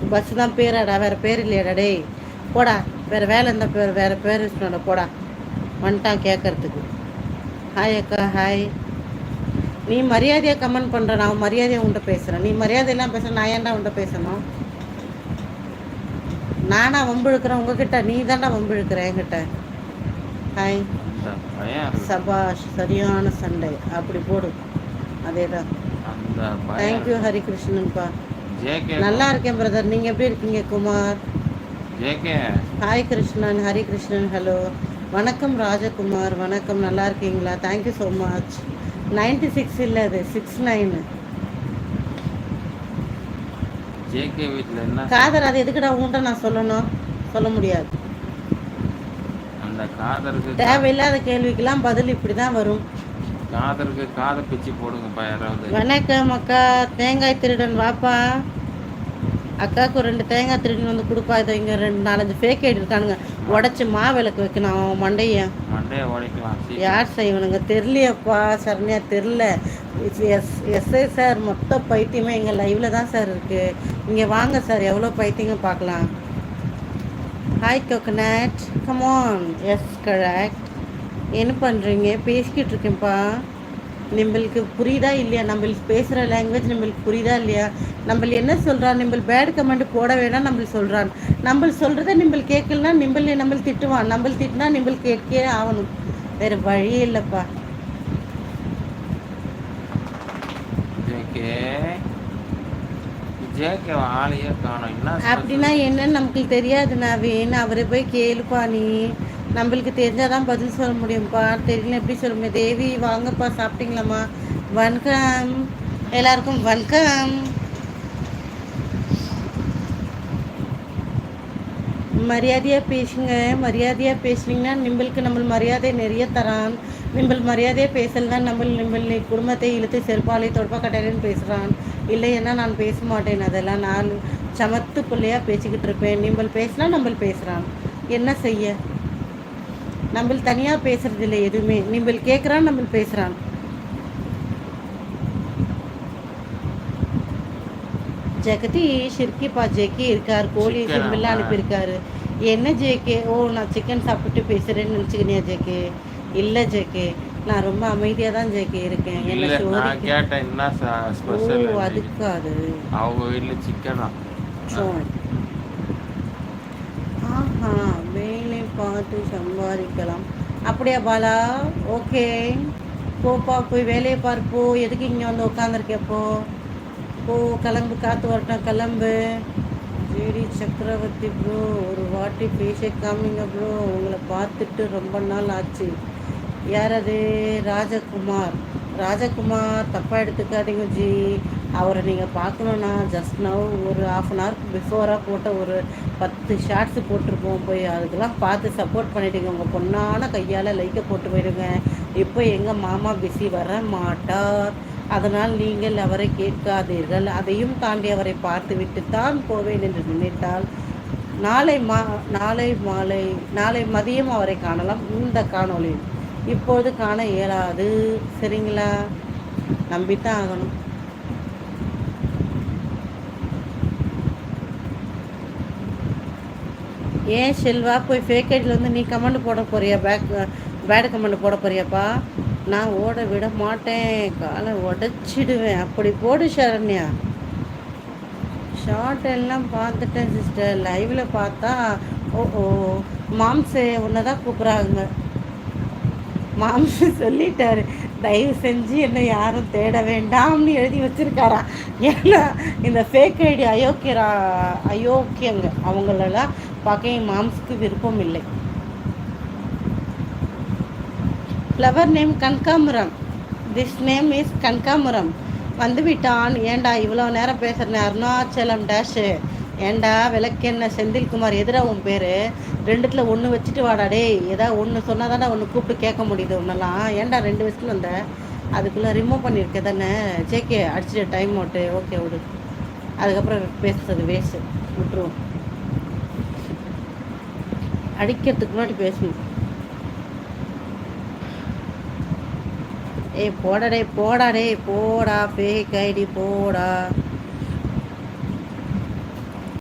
உனக்கு பஸ் தான் பேராடா வேறு பேர் இல்லையாடா டேய். போடா வேறு வேலை இருந்தால் பேர் வேறு பேர் வச்சுடா போடா. வந்துட்டான் கேட்கறதுக்கு ஹாய் அக்கா ஹாய் நீ மரியாதையாக கமெண்ட் பண்ணுற நான் மரியாதையாக உன்ட்ட பேசுகிறேன் நீ மரியாதையெல்லாம் பேசுகிற நான் ஏன்டா உன்ட்ட பேசணும்? நானா வம்பு இழுக்கிறேன் உங்ககிட்ட நீ தான்டா வம்பு இழுக்கிற என்கிட்ட. ஹாய். சபாஷ் சரியான சண்டை. அப்படி போடு. அதே தான் தேங்க்யூ ஹரிகிருஷ்ணன்ப்பா. நல்லா இருக்கேன் பிரதர் நீங்கள் எப்படி இருக்கீங்க குமார்? ஹாய் கிருஷ்ணன். ஹரிகிருஷ்ணன் ஹலோ வணக்கம் ராஜகுமார். வணக்கம். நல்லா இருக்கீங்களா? Thank you so much ninety six இல்லை அது. சிக்ஸ் நைனு ஜேகே வீட்டில் என்ன? காதர் அது எதுக்குடா உன்ட்ட நான் சொல்லணும்? சொல்ல முடியாது. அந்த காதருக்கு தேவையில்லாத கேள்விக்கெல்லாம் பதில் இப்படி தான் வரும். காதருக்கு காதை பிச்சு போடுங்கப்பா யாராவது. வணக்கம் அக்கா. தேங்காய் திருடன் வாப்பா. அக்காவுக்கு ஒரு ரெண்டு தேங்காய் திருடன் வந்து கொடுப்பா இதை இங்கே ரெண்டு நாலஞ்சு ஃபேக் ஐடி இருக்கானுங்க. உடச்சி மா விளக்கு வைக்கணும் அவன் மண்டைய. மண்டையை உடைக்கலாம். யார் செய்வனுங்க? தெரிலையப்பா சரண்யா தெரில எஸ் எஸ்ஐ சார் மொத்த பைத்தியமே எங்கள் லைவில் தான் சார் இருக்குது இங்கே வாங்க சார் எவ்வளோ பைத்தியங்க பார்க்கலாம். Hi coconut come on yes correct என்ன பண்ணுறீங்க பேசிக்கிட்டு இருக்கேன்ப்பா. நம்மளுக்கு புரியுதா இல்லையா? நம்மளுக்கு பேசுகிற லாங்குவேஜ் நம்மளுக்கு புரியுதா இல்லையா? நம்மள என்ன சொல்கிறான் நம்ம பேட் கமெண்ட் போட வேணாம் நம்மள சொல்கிறான் நம்ம சொல்கிறத நம்ம கேட்கலனா நம்மள நம்ம திட்டுவான். நம்ம திட்டினா நம்ம கேட்கே ஆகணும். வேறு வழி இல்லைப்பா. அப்படின்னா என்னன்னு நமக்கு தெரியாது நவீன் அவரை போய் கேளுப்பா நீ. நம்மளுக்கு தெரிஞ்சால் தான் பதில் சொல்ல முடியும்ப்பா தெரியல எப்படி சொல்ல முடியும்? தேவி வாங்கப்பா சாப்பிட்டீங்களாம்மா? வணக்கம். எல்லாருக்கும் வணக்கம். மரியாதையாக பேசுங்க. மரியாதையாக பேசுனீங்கன்னா நிம்பளுக்கு நம்ம மரியாதை நிறைய தரான். நிம்பள் மரியாதையாக பேசலாம் நம்ம நிம்பள் நீ குடும்பத்தை இழுத்து செருப்பாலை தொடப்பா கட்டையிலன்னு பேசுகிறான் இல்லைன்னா நான் பேச மாட்டேன். அதெல்லாம் நான் சமத்து பிள்ளையாக பேசிக்கிட்டு இருப்பேன். நிம்பள் பேசினா நம்ம பேசுகிறான் என்ன செய்ய? நம்ம தனியாக பேசுறது இல்லை எதுவுமே. நிம்பள் கேட்குறான் நம்ம பேசுகிறான் ஜெகதீஷ் இருக்கிப்பா ஜேகே இருக்கார் கோழி சிம்பிளாக. அனுப்பியிருக்காரு. என்ன ஜேகே? ஓ நான் சிக்கன் சாப்பிட்டு பேசுகிறேன்னு நினச்சிக்கினியா ஜேகே? இல்லை ஜேகே. நான் ரொம்ப அமைதியாக தான் ஜேகே இருக்கேன். நான் கேட்டேன் என்ன ஓ ஸ்பெஷல் அதுக்கு அது அவங்க வீட்டுல சிக்கனா? ஆஹா பார்த்து சம்பாதிக்கலாம். அப்படியா பாலா? ஓகே. போப்பா போய் வேலையை பார்ப்போ எதுக்கு இங்கே வந்து உட்காந்துருக்கேப்போ போ. கிளம்பு காற்று வரட்டும் கிளம்பு. ஜேடி சக்கரவர்த்தி ப்ரோ ஒரு வாட்டி பேச காமிங்க ப்ரோ உங்களை பார்த்துட்டு ரொம்ப நாள் ஆச்சு. யார் அது? ராஜகுமார். ராஜகுமார் தப்பாக எடுத்துக்காதீங்க ஜி. அவரை நீங்கள் பார்க்கணுன்னா ஜஸ்ட் நவ் ஒரு ஆஃப் அன் ஹவருக்கு பிஃபோராக போட்ட ஒரு பத்து ஷார்ட்ஸ் போட்டிருப்போம் போய். அதுக்கெல்லாம் பார்த்து சப்போர்ட் பண்ணிவிடுங்க உங்கள் பொண்ணான கையால் லைக்கை போட்டு போயிடுங்க. இப்போ எங்கள் மாமா பிஸி வர மாட்டார். அதனால் நீங்கள் அவரை கேட்காதீர்கள். அதையும் தாண்டி அவரை பார்த்துவிட்டு தான் போவேன் என்று நினைத்தால் நாளை மா நாளை மாலை நாளை மதியம் அவரை காணலாம். இந்த காணொலியில் இப்பொழுது காண இயலாது. சரிங்களா? நம்பித்தான் ஆகணும். ஏன் செல்வா போய் ஃபேக்கேஜில் வந்து நீ கமெண்ட் போட போறியா? பேக் பேடு கமெண்ட் போட போறியாப்பா? நான் ஓட விட மாட்டேன். காலை உடச்சிடுவேன். அப்படி போடு சரண்யா. ஷார்ட் எல்லாம் பார்த்துட்டேன் சிஸ்டர் லைவில் பார்த்தா ஓ ஓ. மாம்சே ஒன்று தான் கூப்பிட்றாங்க. மாம்சு சொல்லிட்டாரு தயவு செஞ்சு என்னை யாரும் தேட வேண்டாம்னு எழுதி வச்சுருக்காராம். ஏன்னா இந்த ஃபேக் ஐடி அயோக்கியரா அயோக்கியங்க. அவங்களெல்லாம் பார்க்க என் மாம்ஸுக்கு விருப்பம் இல்லை. Flower name Kanakambaram. This name is Kanakambaram. வந்துவிட்டான். ஏண்டா இவ்வளோ நேரம் பேசுகிறேன் அருணாச்சலம் டேஷு ஏண்டா விளக்கென்ன செந்தில்குமார் எதிராக உன் பேர்? ரெண்டுத்தில் ஒன்று வச்சுட்டு வாடா டேய். ஏதாவது ஒன்று சொன்னால் தானே ஒன்று கூப்பிட்டு கேட்க முடியுது உன்னெல்லாம். ஏன்டா ரெண்டு வயசுல வந்த? அதுக்குள்ளே ரிமூவ் பண்ணியிருக்க தானே? ஜேகே அடிச்சிட்டு டைம் அவுட்டு ஓகே விடு. அதுக்கப்புறம் பேசுறது வேஸ்ட்டு விட்டுருவோம். அடிக்கிறதுக்கு முன்னாடி பேசணும் ஏய் போடா போடாடே போடா பேக் போடா ஃபேக் ஐடி போடா.